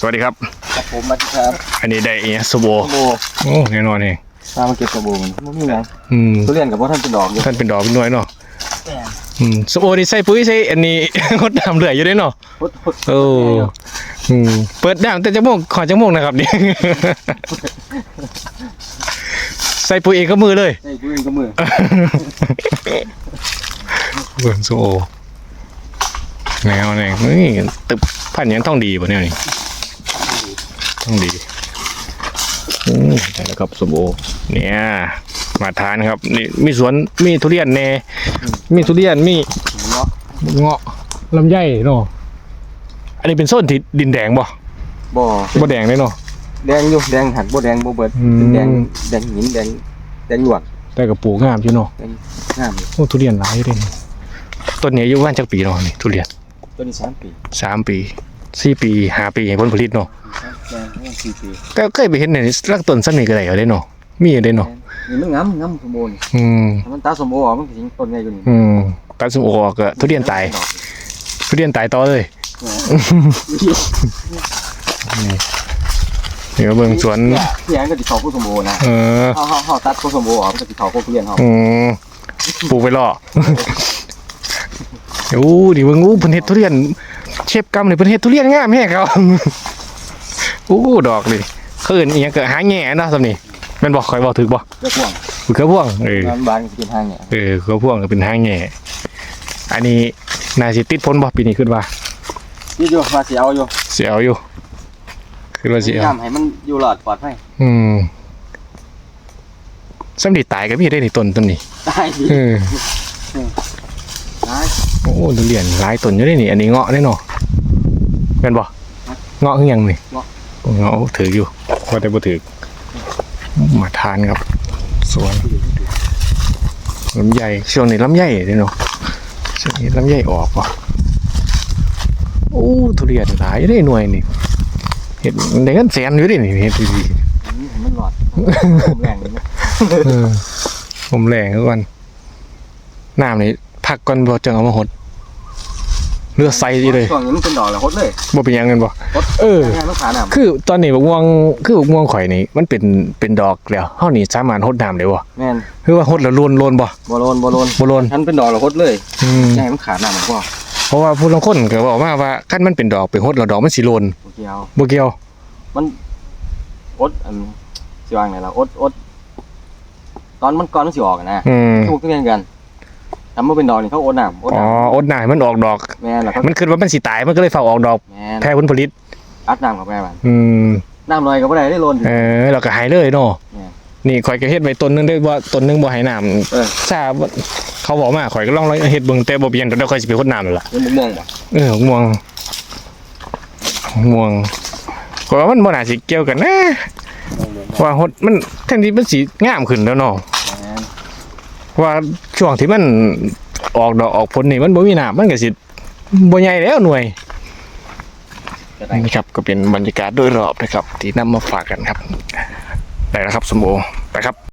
สวัสดีครับ ครับผมมาครับอันนี้ได้เอียสโบโบโอ้แน่นอนเองตามมาเก็บสบู่มันไม่มีหยังอืมทุเรียนกับว่าท่านเป็นดอกอยู่ท่านเป็นดอกเป็นหน่วยเนาะอืมสโบนี่ใส่ปุ๋ยใส่อันนี้ งดน้ำเหลืออยู่ด้วยเนาะพุดพุดโอ้อืมเปิดด่างแต่จมูกขอจมูกนะครับนี่ ใส่ปุ๋ยเองก็มือเลยใช่ดูเองกับมือเบิ่งโซโอแนวนี่นี่ตึบพันยังต้องดีป่ะเนี่ยนี่ ต้องดีอืมแต่แล้วครับสโบเนี่ยมาทานครับนี่มีสวนมีทุเรียนแน่มีทุเรียนมีเนาะเงาะลำไยเนาะอันนี้เป็นส้นที่ดินแดงบ่บ่บ่แดงเลยเนาะแดงอยู่แดงหันบ่แดงบ่เบิดอืมเป็นแดงแดงหินแดงแดงหยวกแต่กับปลูกงามอยู่เนาะแดงงามอยู่โอ้ทุเรียนหลายอยู่เลยนี่ต้นนี้อายุว่านจักปีเนาะนี่ทุเรียนตัวนี้สามปีสามปีสี่ปีห้าปีให้ผลผลิตเนาะ สี่ปีก็เคยไปเห็นในรักต้นสันนี่ก็ได้เอาได้เนาะมีอยู่ได้เนาะนี่มันงามงามสมบูรณ์อืมถ้ามันตาสมบูรณ์ออกมันก็สิต้นใหญ่อยู่นี่อืมตัดสมโอออกก็ทุเรียนตายทุเรียนตายต่อเลยนี่นี่ก็เบิ่งสวนเนี่ยที่อันก็สิเข้าผู้สมบูรณ์นะเออเฮาเฮาเฮาตัดผู้สมบูรณ์ออกมันก็สิเข้าผู้ทุเรียนเฮาอืมปลูกไปล่อโอ้ดิเบิ่งอู้เพิ่นเฮ็ดทุเรียนเชฟกำนี่เพิ่นเฮ็ดทุเรียนงามแฮะครับ อู้ดอกนี่เขาเอิ้นอีหยังก็หาแง่เนาะซำนี่แม่นบ่ข่อยบ่ถูกบ่เจ้าพวงคือเครือพ่วงเออมันบานก็สิเป็นทางเนี่ยเออเครือพ่วงก็เป็นหาแง่ อันนี้น่าสิติดผลบ่ปีนี้คิดว่านี่อยู่ว่าสิเอาอยู่สิเอาอยู่คิดว่าสิเอาทำให้มันอยู่รอดปลอดภัยอืมสำนีตายก็มีได้ในต้นต้นนี้ได้ดีเออได้โอ้ทุเรียนหลายต้นอยู่ได้นี่ อันนี้เงาะได้เนาะเป็นบ่เงาะคือหยังนี่เงาะ เงาะถืออยู่ว่าแต่บ่ถือมาทานครับ สวนลำไยช่วงนี้ลำไยเด้เนาะช่วงนี้ลำไยออกว่ะโอ้ทุเรียนหลายได้หน่วยนี่เห็ดได้เงินแสนอยู่ได้นี่เห็ดดีอันนี้ให้มันรอดผมแรงเลยนะๆเออผมแรงทุกวันน้ำนี่พักก่อนบ่จังเอามาหด เลือดใสดีเลยช่วงนี้มันเป็นดอกแล้วฮดเลยบ่เป็นหยังกันบ่ฮดเออแค่ลูกค้าน่ะคือตอนนี้บักม่วงคือบักม่วงข่อยนี่มันเป็นเป็นดอกแล้วเฮานี่สามารถหดน้ำได้บ่แม่นคือว่าหดแล้วโลนโลนบ่บอลนบอลนบ่โลนฉันเป็นดอกแล้วฮดเลยอืมใช่มันขาดน้ำมันก็เพราะว่าผู้ลางคนก็บอกมาว่าคันมันเป็นดอกเป็นหดแล้วดอกมันสิโลนโอเคเอาบ่เกี่ยวมันอดอันสิวางไหนล่ะอดอดตอนมันก่อนมันสิออกอะนะอืม ทุกเรียนกันทำมาเป็นดอกนี่เขาอดน้ำอดอ๋อน้อดน้ำให้มันออกดอกำแม่นแล้วก็มันคิดว่ามันสิตายมันก็เลยเฝ้าออกดอกแม่นแพ้ผลผลิต อัดน้ำเข้าไปมันอืม น้ำลอยก็ไม่ได้ได้โลนเออแล้วก็หายเลยเนาะเนี่ยนี่ข่อยก็เฮ็ดไว้ต้นหนึงได้ว่าต้นหนึงบ่ให้น้ำเออทราบว่าเขาบอกมาข่อยก็ลองเฮ็ดเบิ่งแต่บ่เปลี่ยนเดี๋ยวข่อยสิไปรดน้ำนั่นล่ะเป็นม่วงบ่เออม่วงม่วงก็ว่ามันบ่น่าสิเกี่ยวกันนะว่าหดมันแทนที่มันสิงามขึ้นแล้วเนาะแม่น ว่าช่วงที่มันออกดอกออกผลนี่มันบ่มีน้ำมันก็สิบ่ใหญ่แล้วหน่วยจะได้นี่ครับก็เป็นบรรยากาศโดยรอบนะครับ ที่นำมาฝากกันครับได้แล้วครับสมโอไปครับ